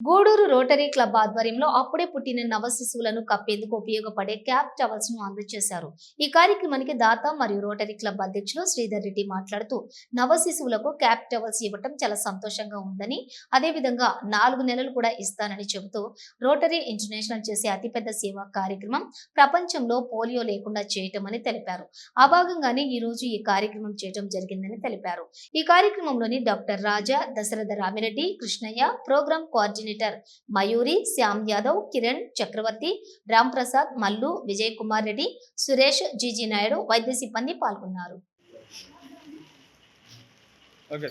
Gudur rotary club ఆధ్వర్యంలో అప్పుడే పుట్టిన నవ శిశువులను కప్పేందుకు ఉపయోగపడే క్యాప్ టవల్స్ను అందజేశారు. ఈ కార్యక్రమానికి దాత మరియు రోటరీ క్లబ్ అధ్యక్షులు శ్రీధర్ రెడ్డి మాట్లాడుతూ నవ శిశువులకు క్యాప్ టవల్స్ ఇవ్వటం చాలా సంతోషంగా ఉందని అదేవిధంగా నాలుగు నెలలు కూడా ఇస్తానని చెబుతూ రోటరీ ఇంటర్నేషనల్ చేసే అతిపెద్ద సేవా కార్యక్రమం ప్రపంచంలో పోలియో లేకుండా చేయటం అని తెలిపారు. ఆ భాగంగానే ఈ రోజు ఈ కార్యక్రమం చేయడం జరిగిందని తెలిపారు. ఈ కార్యక్రమంలోని doctor Raja Dasaratha Ramireddy Krishnaiah program coordinator Mayuri Shyam Yadav Kiran Chakravarthy Ram Prasad Mallu Vijay Kumar Reddy Suresh GG Naidu వైద్య సిబ్బంది పాల్గొన్నారు. ఓకే.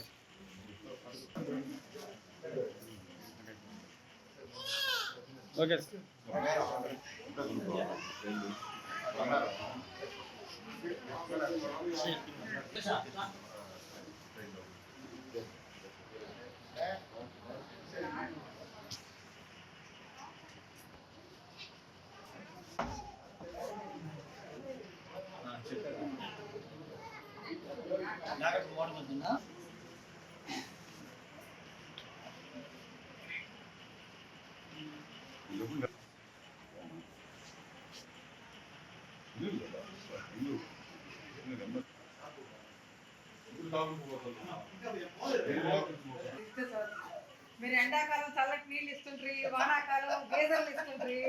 మీరు ఎండాకాలం చల్లటి నీళ్ళు ఇస్తుండ్రి వానాకాలం గేదెలు ఇస్తుండ్రి.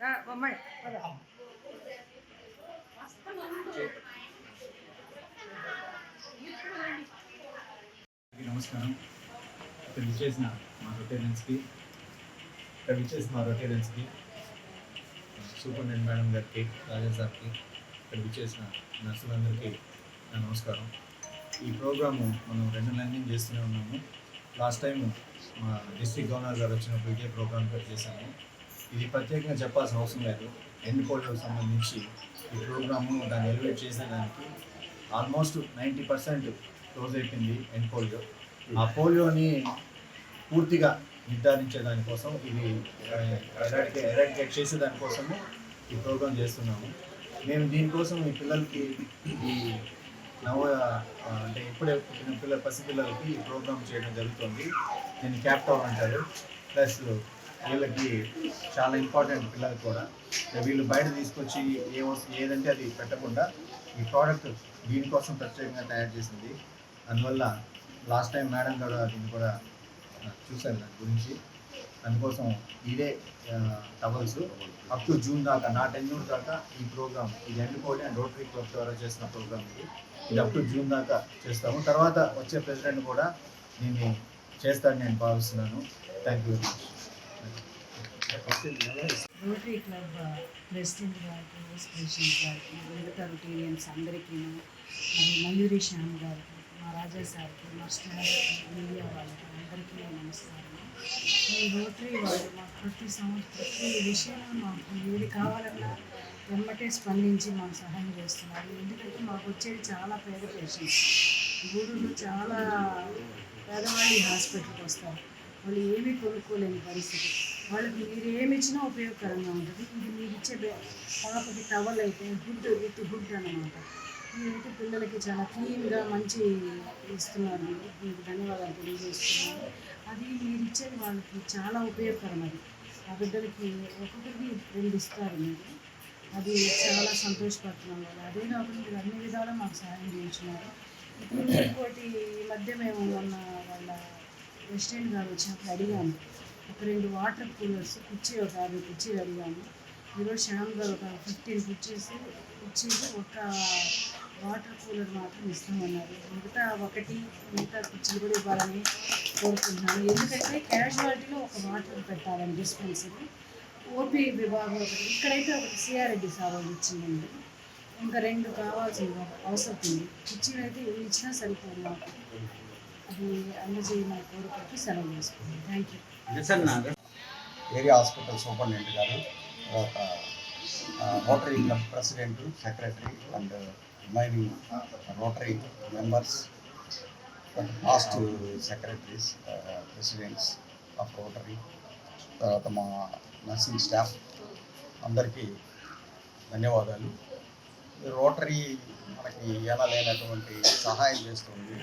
ఆ, అమ్మాయి నమస్కారం. ఇక్కడ విచ్చేసిన మా రొటేరియన్స్కి ఇక్కడ విచ్చేసిన మా రొటేరియన్స్కి సూపరింటెండెంట్ మేడం గారికి రాజా సార్కి ఇక్కడ విచ్చేసిన నర్సులందరికీ నా నమస్కారం. ఈ ప్రోగ్రాము మనం రెండు నెలల చేస్తూనే ఉన్నాము. లాస్ట్ టైం మా డిస్ట్రిక్ట్ గవర్నర్ గారు వచ్చినప్పుడు ఇదే ప్రోగ్రామ్ పెట్టి చేశాము. ఇది ప్రత్యేకంగా చెప్పాల్సిన అవసరం లేదు. ఎన్ని పోలియోకి సంబంధించి ఈ ప్రోగ్రాము దాన్ని ఎలివేట్ చేసేదానికి ఆల్మోస్ట్ నైంటీ పర్సెంట్ క్లోజ్ అయిపోయింది ఎన్ పోలియో ఆ పోలియోని పూర్తిగా నిర్ధారించే దానికోసం ఇది ఎరాడికేట్ ఎరాడికేట్ చేసే దానికోసము ఈ ప్రోగ్రామ్ చేస్తున్నాము. మేము దీనికోసం ఈ పిల్లలకి ఈ నవ అంటే ఇప్పుడే పుట్టిన పిల్లల పసిపిల్లలకి ఈ ప్రోగ్రామ్ చేయడం జరుగుతుంది. దీన్ని క్యాప్టౌన్ అంటారు ప్లస్ వీళ్ళకి చాలా ఇంపార్టెంట్ పిల్లలు కూడా. వీళ్ళు బయట తీసుకొచ్చి ఏ ఏదంటే అది పెట్టకుండా ఈ ప్రోడక్ట్ దీనికోసం ప్రత్యేకంగా తయారు చేసింది. అందువల్ల లాస్ట్ టైం మేడం గారు దీన్ని కూడా చూశాను చూశారు దాని గురించి. అందుకోసం ఇదే టవల్స్ అప్ టు జూన్ దాకా నా టెన్యూర్ దాకా ఈ ప్రోగ్రామ్ ఇది ఎండుకోటి అండ్ రోటరీ క్లబ్ ద్వారా చేసిన ప్రోగ్రామ్ ఇది. ఇది అప్ టు జూన్ దాకా చేస్తాము. తర్వాత వచ్చే ప్రెసిడెంట్ కూడా దీన్ని చేస్తాను నేను భావిస్తున్నాను. Thank you very much Rotary club president గారికి వైస్ ప్రెసిడెంట్ గారికి మిగతా అందరికీ మరి మయూరి శ్యామ్ గారికి మా రాజా సార్కి మా స్టాఫ్ మీడియా వాళ్ళకి అందరికీ నమస్కారం. ఈ రోటరీ వాళ్ళు మాకు ప్రతి సంవత్సరం ప్రతి విషయంలో మాకు ఏది కావాలన్నా వెంబటే స్పందించి మాకు సహాయం చేస్తున్నారు. ఎందుకంటే మాకు వచ్చేది చాలా పేద పేషెంట్స్ గూడూరులో చాలా పేదవాళ్ళు హాస్పిటల్కి వస్తారు. వాళ్ళు ఏమీ కొనుక్కోలేని పరిస్థితి. వాళ్ళకి మీరు ఏమి ఇచ్చినా ఉపయోగకరంగా ఉంటుంది. ఇది మీరు ఇచ్చే పాపకి టవల్ అయితే హుడ్ విత్ హుడ్ అనమాట ఇంటి పిల్లలకి చాలా క్లీన్గా మంచి ఇస్తున్నారు. మీకు ధన్యవాదాలు తెలియజేస్తున్నాను. అది మీరు ఇచ్చేది వాళ్ళకి చాలా ఉపయోగకరం అది. ఆ బిడ్డలకి ఒక్కొక్కరికి రెండు ఇస్తారు మీరు. అది చాలా సంతోషపడుతున్నాం వాళ్ళు అదే కాకుండా మీరు అన్ని విధాలా మాకు సహాయం చేస్తున్నారు. ఇప్పుడు ఇంకోటి ఈ మధ్య మేము మొన్న వాళ్ళ రెస్టారెంట్ గారు వచ్చినప్పుడు అడిగాము. ఒక రెండు వాటర్ కూలర్స్ కుర్చీ ఒక యాభై కుర్చీలు అడిగాము. ఈరోజు శ్యామ్ గారు ఒక ఫిఫ్టీన్ కుర్చీస్ కుర్చీలు ఒక వాటర్ కూలర్ మాత్రం ఇస్తామన్నారు. మిగతా ఒకటి మిగతా కుర్చీలు కూడా ఇవ్వాలని కోరుకుంటున్నాను. ఎందుకంటే క్యాజువాలిటీలో ఒక వాటర్ పెట్టాలని డిస్పెన్సరీ ఓపీ విభాగం ఒకటి ఇక్కడైతే ఒకటి సిఆర్రెడ్డి సార్ ఇచ్చిందండి. ఇంకా రెండు కావాల్సిన అవసరం ఉంది. కుర్చీలు అయితే ఇవి ఇచ్చినా సరిపోదు మాకు. అది అందజేయమని కోరుకుంటూ సెలవు చేసుకుంటాం thank you area hospital superintendent గారు తర్వాత Rotary club president secretary and remaining Rotary members past secretaries presidents of Rotary తర్వాత మా నర్సింగ్ స్టాఫ్ అందరికీ ధన్యవాదాలు. రోటరీ మనకి ఎనలేనటువంటి సహాయం చేస్తుంది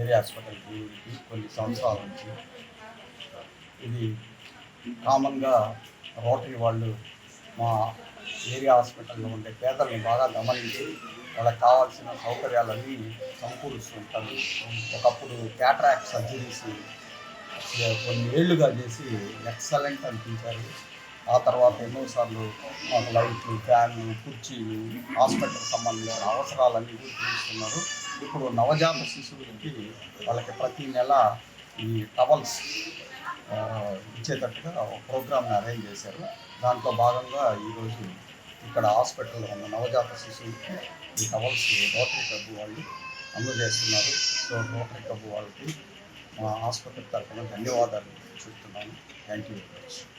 ఏరియా హాస్పిటల్కి కొన్ని సంవత్సరాల నుంచి. ఇది కామన్గా రోటరీ వాళ్ళు మా ఏరియా హాస్పిటల్లో ఉండే పేదల్ని బాగా గమనించి వాళ్ళకి కావాల్సిన సౌకర్యాలన్నీ సమకూరుస్తుంటారు. ఒకప్పుడు క్యాట్రాక్ట్ సర్జరీస్ కొన్ని ఏళ్ళుగా చేసి ఎక్సలెంట్ అనిపించారు. ఆ తర్వాత ఎన్నోసార్లు మాకు లైట్లు ఫ్యాన్లు కుర్చీలు హాస్పిటల్ సంబంధించిన అవసరాలన్నీ కూడా తీరుస్తున్నారు. ఇప్పుడు నవజాత శిశువులకి వాళ్ళకి ప్రతి నెల ఈ టవల్స్ ఇచ్చేటట్టుగా ప్రోగ్రామ్ని అరేంజ్ చేశారు. దాంట్లో భాగంగా ఈరోజు ఇక్కడ హాస్పిటల్లో ఉన్న నవజాత శిశువుకి ఈ టవల్స్ రోటరీ క్లబ్ వాళ్ళు అందజేస్తున్నారు. సో రోటరీ క్లబ్ వాళ్ళకి మా హాస్పిటల్ తరఫున ధన్యవాదాలు చెప్తున్నాను. Thank you very much.